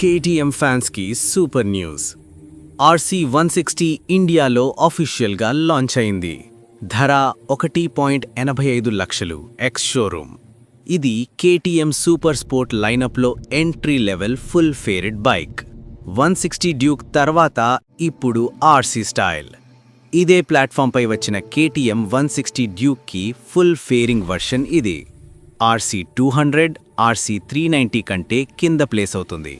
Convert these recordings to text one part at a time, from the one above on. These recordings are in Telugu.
కేటీఎం ఫ్యాన్స్కి super news. RC one sixty ఇండియాలో ఆఫీషియల్గా లాంచ్ అయింది. ధర ఒకటి పాయింట్ ఎనభై ఐదు లక్షలు ఎక్స్ షోరూమ్. ఇది KTM super sport లైనప్లో entry level full faired bike. One sixty Duke తర్వాత ఇప్పుడు ఆర్సీ స్టైల్. ఇదే ప్లాట్ఫామ్పై వచ్చిన కేటీఎం వన్ సిక్స్టీ డ్యూక్కి ఫుల్ ఫేరింగ్ వర్షన్ ఇది. RC two hundred RC three ninety కంటే కింద ప్లేస్ అవుతుంది.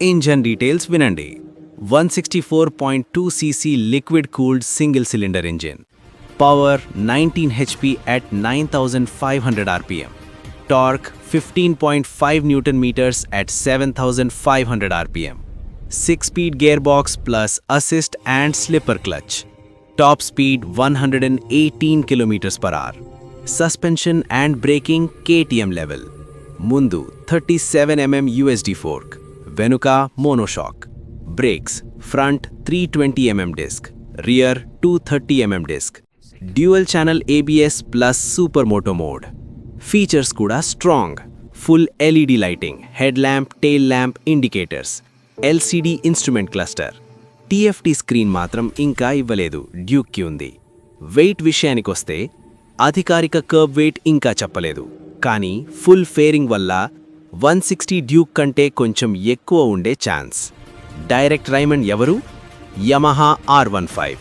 ఇంజన్ డీటెయిల్స్ వినండి one sixty four point two CC liquid cooled single cylinder engine power nineteen HP at nine thousand five hundred RPM torque fifteen point five newton metres at seven thousand five hundred RPM six speed gear box plus assist and slipper clutch top speed one hundred and eighteen kilometres per hour suspension and braking KTM level ముందు thirty seven mm USD fork వెనుక monoshock. Brakes front three twenty mm disc rear two thirty mm disc. Dual channel ABS plus super moto mode. Features కూడా strong. Full LED lighting head lamp tail lamp indicators. LCD instrument cluster. TFT screen మాత్రం ఇంకా ఇవ్వలేదు. డ్యూక్కి ఉంది. వెయిట్ విషయానికొస్తే అధికారిక కర్వ్ వెయిట్ ఇంకా చెప్పలేదు. కానీ ఫుల్ ఫేరింగ్ వల్ల వన్ సిక్స్టీ డ్యూక్ కంటే కొంచెం ఎక్కువ ఉండే ఛాన్స్. డైరెక్ట్ రైమండ్ ఎవరు? Yamaha R one five.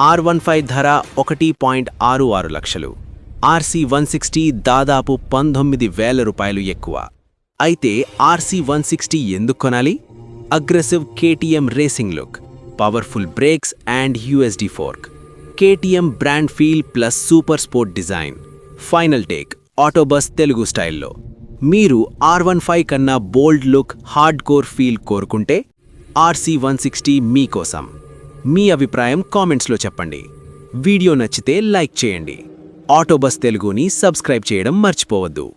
R one five ధర ఒకటి పాయింట్ ఆరు ఆరు లక్షలు. ఆర్సీ వన్ సిక్స్టీ దాదాపు పంతొమ్మిది వేల రూపాయలు ఎక్కువ. అయితే ఆర్సీ వన్ సిక్స్టీ ఎందుకు కొనాలి? Aggressive KTM racing look powerful brakes and USD fork. KTM brand feel plus super sport design. Final take autobus Telugu స్టైల్లో. మీరు ఆర్ వన్ ఫైవ్ కన్నా bold look hardcore feel కోరుకుంటే ఆర్సీ వన్ సిక్స్టీ మీకోసం. మీ అభిప్రాయం కామెంట్స్లో చెప్పండి. వీడియో నచ్చితే లైక్ చేయండి. ఆటోబస్ తెలుగుని సబ్స్క్రైబ్ చేయడం మర్చిపోవద్దు.